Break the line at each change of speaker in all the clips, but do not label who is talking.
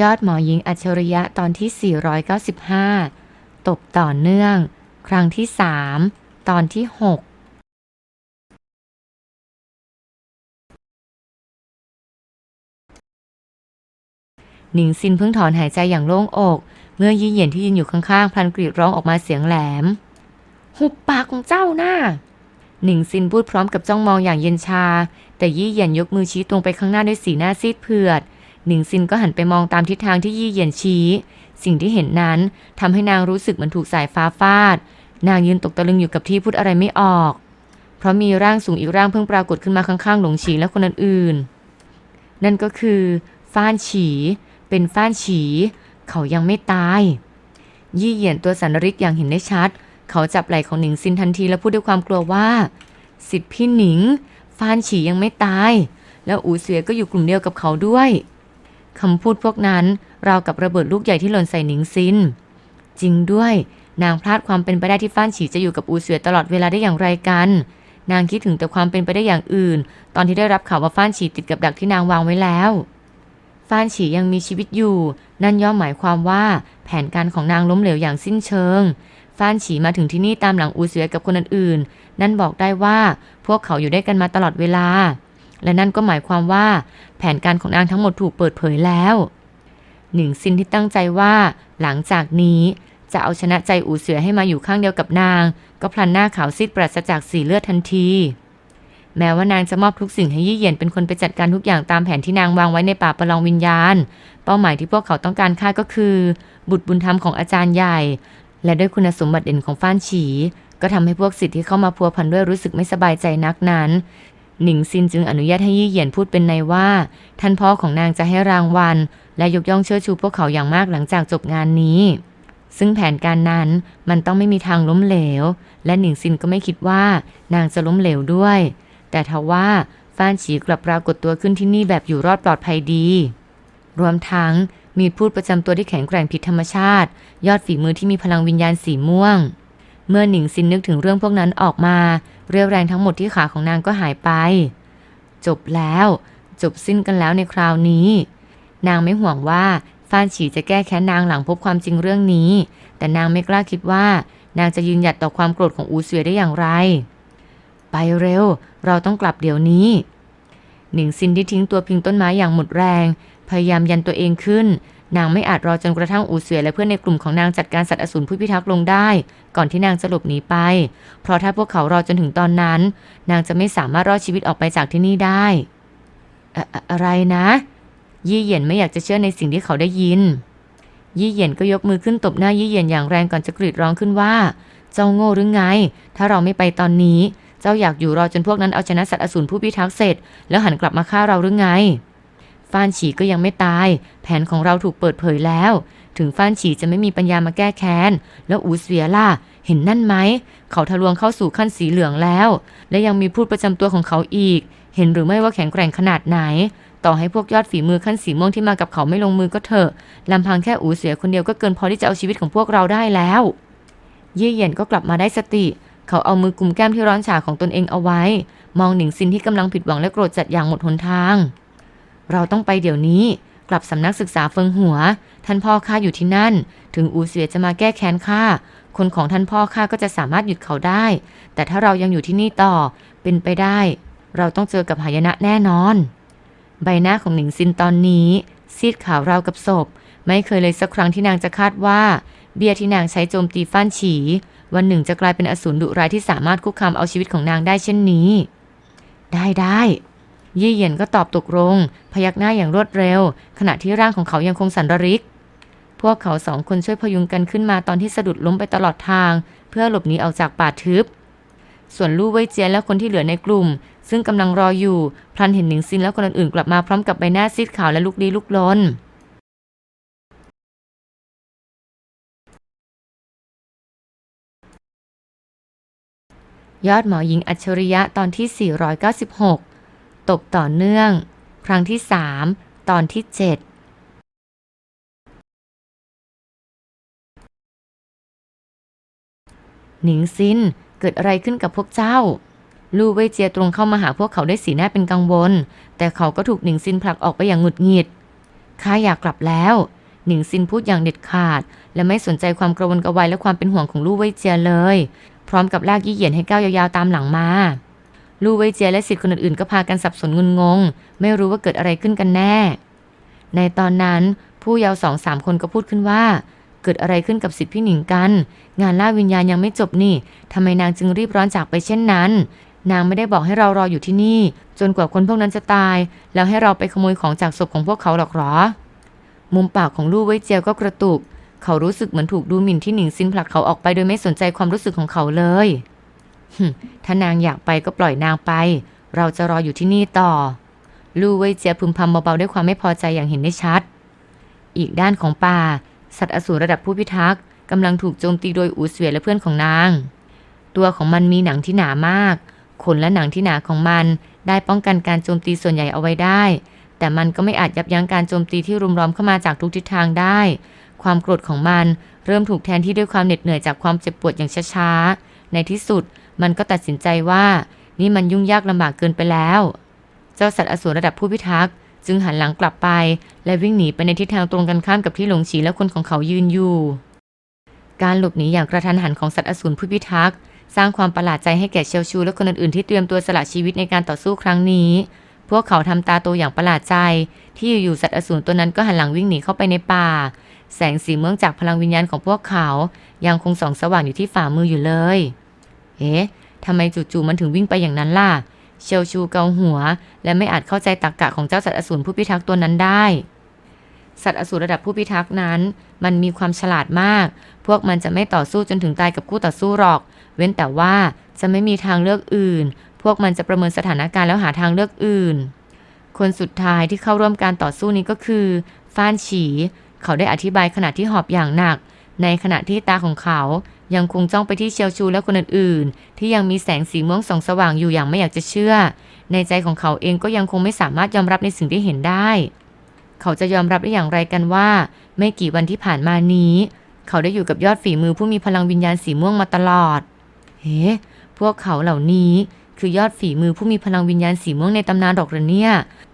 ยอดหมอหญิงอัจฉริยะตอนที่ 495 ตบต่อเนื่อง ครั้งที่ 3 ตอนที่ 6หนิงซินเพิ่งถอนหายใจอย่างโล่งอก เมื่อยี่เหยียนที่ยืนอยู่ข้างๆพลันกรีดร้องออกมาเสียงแหลม หุบปากของเจ้าหน้า หนิงซินพูดพร้อมกับจ้องมองอย่างเย็นชา แต่ยี่เหยียนยกมือชี้ตรงไปข้างหน้าด้วยสีหน้าซีดเผือด หนิงซินก็หันไปมองตามทิศทางที่ยี่เหยียนชี้ สิ่งที่เห็นนั้นทำให้นางรู้สึกเหมือนถูกสายฟ้าฟาด นางยืนตกตะลึงอยู่กับที่พูดอะไรไม่ออก เพราะมีร่างสูงอีกร่างเพิ่งปรากฏขึ้นมาข้างๆ หลงฉีและคนอื่นๆ นั่นก็คือ ฟ้านฉี เป็นฟ้านฉี เขายังไม่ตาย ยี่เหยียนตัวสันริกอย่างเห็นได้ชัด เขาจับไหล่ของหนิงซินทันทีและพูดด้วยความกลัวว่า สิทธิพี่หนิง ฟ้านฉียังไม่ตาย แล้วอูเสือก็อยู่กลุ่มเดียวกับเขาด้วย คำพูดพวกนั้นราวกับระเบิดลูกใหญ่ที่หล่นใส่หนิงซิน จริงด้วย นางพลาดความเป็นไปได้ที่ฟ้านฉีจะอยู่กับอูเสือตลอดเวลาได้อย่างไรกัน นางคิดถึงแต่ความเป็นไปได้อย่างอื่น ตอนที่ได้รับข่าวว่าฟ้านฉีติดกับดักที่นางวางไว้แล้วฟ้านฉียังมีชีวิตอยู่ นั่นย่อมหมายความว่าแผนการของนางล้มเหลวอย่างสิ้นเชิง ฟ้านฉีมาถึงที่นี่ตามหลังอูเสือกับคนอื่นๆ นั่นบอกได้ว่าพวกเขาอยู่ด้วยกันมาตลอดเวลา และนั่นก็หมายความว่า แผนการของนางทั้งหมดถูกเปิดเผยแล้วหนิงซินที่ตั้งใจว่า หลังจากนี้จะเอาชนะใจอูเสือให้มาอยู่ข้างเดียวกับนาง ก็พลันหน้าขาวซีดปราศจากสีเลือดทันที แม้ว่านางจะมอบทุกสิ่งให้ยี่เหยียนเป็นคนไปจัดการทุกอย่างตามแผนที่นางวางไว้ในป่าประลองวิญญาณ เป้าหมายที่พวกเขาต้องการฆ่าก็คือ บุตรบุญธรรมของอาจารย์ใหญ่ และด้วยคุณสมบัติเด่นของฟ้านฉี ก็ทำให้พวกสิทธิ์ที่เข้ามาพัวพันด้วยรู้สึกไม่สบายใจนักนั้น หนิงซินจึงอนุญาตให้ยี่เหยียนพูดเป็นในว่า ท่านพ่อของนางจะให้รางวัล และยกย่องเชิดชูพวกเขาอย่างมากหลังจากจบงานนี้ ซึ่งแผนการนั้นมันต้องไม่มีทางล้มเหลว และหนิงซินก็ไม่คิดว่า นางจะล้มเหลวด้วย แต่ทว่าฟ้านฉีกลับปรากฏตัวขึ้นที่นี่แบบอยู่รอดปลอดภัยดี รวมทั้งมีพูดประจำตัวที่แข็งแกร่งผิดธรรมชาติ ยอดฝีมือที่มีพลังวิญญาณสีม่วง เมื่อหนิงซินนึกถึงเรื่องพวกนั้นออกมา เรียวแรงทั้งหมดที่ขาของนางก็หายไป จบแล้ว จบสิ้นกันแล้วในคราวนี้ นางไม่ห่วงว่าฟานฉีจะแก้แค้นนางหลังพบความจริงเรื่องนี้ แต่นางไม่กล้าคิดว่า นางจะยืนหยัดต่อความโกรธของอูเสวียได้อย่างไร ไปเร็ว เราต้องกลับเดี๋ยวนี้ หนิงซินที่ทิ้งตัวพิงต้นไม้อย่างหมดแรง พยายามยันตัวเองขึ้น นางไม่อาจรอจนกระทั่งอูเสวียและเพื่อนในกลุ่มของนางจัดการสัตว์อสูรผู้พิทักษ์ลงได้ ก่อนที่นางจะหลบหนีไป เพราะถ้าพวกเขารอจนถึงตอนนั้น นางจะไม่สามารถรอดชีวิตออกไปจากที่นี่ได้อะอะอะไรนะ ยี่เหยียนไม่อยากจะเชื่อในสิ่งที่เขาได้ยิน ยี่เหยียนก็ยกมือขึ้นตบหน้ายี่เหยียนอย่างแรงก่อนจะกรีดร้องขึ้นว่า เจ้าโง่หรือไง ถ้าเราไม่ไปตอนนี้ เจ้าอยากอยู่รอจนพวกนั้นเอาชนะสัตว์อสูรผู้พิทักษ์เสร็จ แล้วหันกลับมาฆ่าเราหรือไง ฟ้านฉีก็ยังไม่ตาย แผนของเราถูกเปิดเผยแล้ว ถึงฟ้านฉีจะไม่มีปัญญามาแก้แค้น แล้วอูเสียล่ะ เห็นนั่นไหม เขาทะลวงเข้าสู่ขั้นสีเหลืองแล้ว และยังมีพูดประจำตัวของเขาอีก เห็นหรือไม่ว่าแข็งแกร่งขนาดไหน ต่อให้พวกยอดฝีมือขั้นสีม่วงที่มากับเขาไม่ลงมือก็เถอะลำพังแค่อูเสียคนเดียวก็เกินพอที่จะเอาชีวิตของพวกเราได้แล้ว เย่เยียนก็กลับมาได้สติ เขาเอามือกุมแก้มที่ร้อนฉาของตนเองเอาไว้ มองหนิงซินที่กำลังผิดหวังและโกรธจัดอย่างหมดหนทาง เราต้องไปเดี๋ยวนี้ กลับสำนักศึกษาเฟิงหัว ท่านพ่อข้าอยู่ที่นั่น ถึงอูเสียจะมาแก้แค้นข้าคนของท่านพ่อข้าก็จะสามารถหยุดเขาได้ แต่ถ้าเรายังอยู่ที่นี่ต่อเป็นไปได้ เราต้องเจอกับหายนะแน่นอน ใบหน้าของหนิงซินตอนนี้ ซีดขาวราวกับศพ ไม่เคยเลยสักครั้งที่นางจะคาดว่า เบียที่นางใช้โจมตีฟ้านฉี วันหนึ่งจะกลายเป็นอสูรดุร้ายที่สามารถคุกคามเอาชีวิตของนางได้เช่นนี้ ได้ได้ ยี่เหยียนก็ตอบตกลง พยักหน้าอย่างรวดเร็ว ขณะที่ร่างของเขายังคงสั่นระริก พวกเขาสองคนช่วยพยุงกันขึ้นมาตอนที่สะดุดล้มไปตลอดทาง เพื่อหลบหนีออกจากป่าทึบ ส่วนลู่เว่ยเจียนและคนที่เหลือในกลุ่ม ซึ่งกำลังรออยู่พลันเห็นหนิงซินและคนอื่นๆกลับมาพร้อมกับใบหน้าซีดขาวและลุกลี้ลุกลนยอดหมอหญิงอัจฉริยะตอนที่ 496 ตบต่อเนื่อง ครั้งที่ 3 ตอนที่ 7หนิงซิน เกิดอะไรขึ้นกับพวกเจ้า ลู่เว่ยเจียตรงเข้ามาหาพวกเขาได้วยสีหน้าเป็นกังวล แต่เขาก็ถูกหนิงซินผลักออกไปอย่างหงุดหงิด ข้าอยากกลับแล้ว หนิงซินพูดอย่างเด็ดขาด และไม่สนใจความกระวนกระวายและความเป็นห่วงของลู่เว่ยเจียเลย พร้อมกับลากยี่เหยียนให้ก้าวยาวๆตามหลังมา ลู่เวยเจียและสิทธิ์คนอื่นๆก็พากันสับสนงุนงง ไม่รู้ว่าเกิดอะไรขึ้นกันแน่ ในตอนนั้นผู้เยาว์สองสามคนก็พูดขึ้นว่า เกิดอะไรขึ้นกับสิทธิ์พี่หนิงกัน งานล่าวิญญาณยังไม่จบนี่ทำไมนางจึงรีบร้อนจากไปเช่นนั้น นางไม่ได้บอกให้เรารออยู่ที่นี่ จนกว่าคนพวกนั้นจะตาย แล้วให้เราไปขโมยของจากศพของพวกเขาหรอกหรอ มุมปากของลู่เวยเจียก็กระตุก เขารู้สึกเหมือนถูกดูหมิ่นที่หนิงซินผลักเขาออกไปโดยไม่สนใจความรู้สึกของเขาเลย ถ้านางอยากไปก็ปล่อยนางไป เราจะรออยู่ที่นี่ต่อ ลู่เว่ยเจียพึมพำเบาๆด้วยความไม่พอใจอย่างเห็นได้ชัด อีกด้านของป่า สัตว์อสูรระดับผู้พิทักษ์กำลังถูกโจมตีโดยอูเสวียและเพื่อนของนาง ตัวของมันมีหนังที่หนามาก ขนและหนังที่หนาของมัน ได้ป้องกันการโจมตีส่วนใหญ่เอาไว้ได้ แต่มันก็ไม่อาจยับยั้งการโจมตีที่รุมล้อมเข้ามาจากทุกทิศทางได้ ความโกรธของมันเริ่มถูกแทนที่ด้วยความเหน็ดเหนื่อยจากความเจ็บปวดอย่างช้าๆ ในที่สุด มันก็ตัดสินใจว่า นี่มันยุ่งยากลำบากเกินไปแล้ว เจ้าสัตว์อสูรระดับผู้พิทักษ์จึงหันหลังกลับไป และวิ่งหนีไปในทิศทางตรงกันข้ามกับที่หลงฉีและคนของเขายืนอยู่ การหลบหนีอย่างกระทันหันของสัตว์อสูรผู้พิทักษ์สร้างความประหลาดใจให้แก่เชลชูและคนอื่นๆที่เตรียมตัวสละชีวิตในการต่อสู้ครั้งนี้ พวกเขาทำตาโตอย่างประหลาดใจ ที่อยู่ๆสัตว์อสูรตัวนั้นก็หันหลังวิ่งหนีเข้าไปในป่า แสงสีเม่วงจากพลังวิญญาณของพวกเขา ยังคงส่องสว่างอยู่ที่ฝ่ามืออยู่เลย เอ๊ะทำไมจู่ๆมันถึงวิ่งไปอย่างนั้นล่ะ เชลชูเกาหัว และไม่อาจเข้าใจตรรกกะของเจ้าสัตว์อสูรผู้พิทักษ์ตัวนั้นได้ สัตว์อสูรระดับผู้พิทักษ์นั้น มันมีความฉลาดมาก พวกมันจะไม่ต่อสู้จนถึงตายกับคู่ต่อสู้หรอก เว้นแต่ว่าจะไม่มีทางเลือกอื่น พวกมันจะประเมินสถานการณ์แล้วหาทางเลือกอื่น คนสุดท้ายที่เข้าร่วมการต่อสู้นี้ก็คือฟ้านฉี เขาได้อธิบายขณะที่หอบอย่างหนัก ในขณะที่ตาของเขา ยังคงจ้องไปที่เชียวชูและคนอื่นๆ ที่ยังมีแสงสีม่วงส่องสว่างอยู่อย่างไม่อยากจะเชื่อ ในใจของเขาเองก็ยังคงไม่สามารถยอมรับในสิ่งที่เห็นได้ เขาจะยอมรับได้อย่างไรกันว่า ไม่กี่วันที่ผ่านมานี้ เขาได้อยู่กับยอดฝีมือผู้มีพลังวิญญาณสีม่วงมาตลอด เฮ้ พวกเขาเหล่านี้คือยอดฝีมือผู้มีพลังวิญญาณสีม่วงในตำนานดอกหรอเนี่ย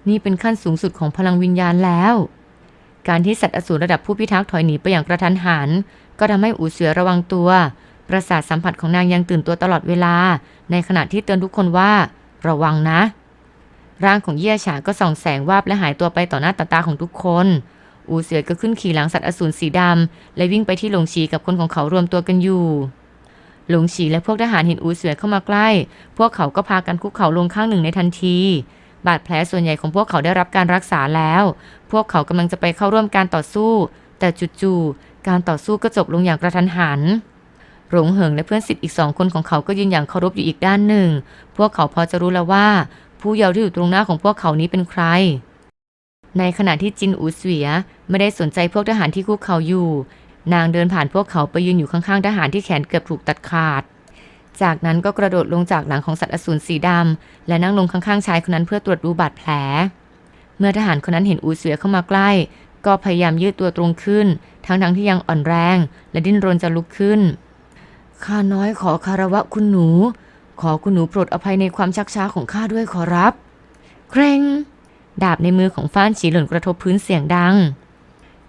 นี่เป็นขั้นสูงสุดของพลังวิญญาณแล้ว การที่สัตว์อสูรระดับผู้พิทักษ์ถอยหนีไปอย่างกระทันหัน ก็ทำให้อูเสือระวังตัว ประสาทสัมผัสของนางยังตื่นตัวตลอดเวลา ในขณะที่เตือนทุกคนว่า ระวังนะ ร่างของเยี่ยฉาก็ส่องแสงวาบและหายตัวไปต่อหน้าต่อตาของทุกคน อูเสือก็ขึ้นขี่หลังสัตว์อสูรสีดำและวิ่งไปที่หลงฉีกับคนของเขารวมตัวกันอยู่ หลงฉีและพวกทหารเห็นอูเสือเข้ามาใกล้ พวกเขาก็พากันคุกเข่าลงข้างหนึ่งในทันที บาดแผลส่วนใหญ่ของพวกเขาได้รับการรักษาแล้ว พวกเขากำลังจะไปเข้าร่วมการต่อสู้ แต่จู่ๆการต่อสู้ก็จบลงอย่างกระทันหันหลงเหิงและเพื่อนสิทธิ์อีกสองคนของเขาก็ยืนอย่างเคารพอยู่อีกด้านหนึ่ง พวกเขาพอจะรู้แล้วว่า ผู้เยาว์ที่อยู่ตรงหน้าของพวกเขานี้เป็นใคร ในขณะที่จินอูเสวียไม่ได้สนใจพวกทหารที่คุกเขาอยู่ นางเดินผ่านพวกเขาไปยืนอยู่ข้างๆทหารที่แขนเกือบถูกตัดขาด จากนั้นก็กระโดดลงจากหลังของสัตว์อสูรสีดำและนั่งลงข้างๆชายคนนั้นเพื่อตรวจดูบาดแผล เมื่อทหารคนนั้นเห็นอูเสือเข้ามาใกล้ ก็พยายามยืดตัวตรงขึ้น ทั้งๆที่ยังอ่อนแรง และดิ้นรนจะลุกขึ้นข้าน้อยขอคารวะคุณหนู ขอคุณหนูโปรดอภัยในความชักช้าของข้าด้วยขอรับ เคร่ง ดาบในมือของฟ้านฉีหล่นกระทบพื้นเสียงดัง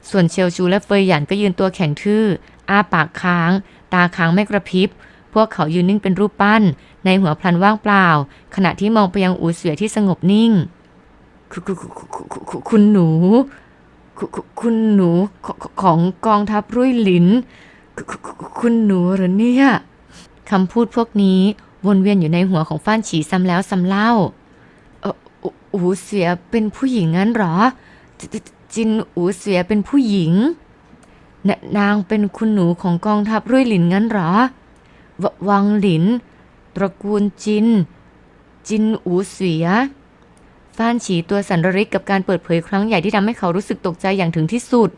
ส่วนเชลชูและเฟยหยันก็ยืนตัวแข็งทื่อ อ้าปากค้าง ตาค้างไม่กระพริบ พวกเขายืนนิ่งเป็นรูปปั้น ในหัวพลันว่างเปล่า ขณะที่มองไปยังอูเสือที่สงบนิ่ง คุณหนู คุณหนูของกองทัพรุ่ยหลิน คุณหนูหรอเนี่ยคำพูดพวกนี้วนเวียนอยู่ในหัวของฟ้านฉีซ้ำแล้วซ้ำเล่าอูเสียเป็นผู้หญิงงั้นหรอ จินอูเสียเป็นผู้หญิง นางเป็นคุณหนูของกองทัพรุ่ยหลินงั้นหรอ ววังหลิน ตระกูลจิน จินอูเสียฟ้านฉีตัวสันระริกกับการเปิดเผยครั้งใหญ่ที่ทำให้เขารู้สึกตกใจอย่างถึงที่สุด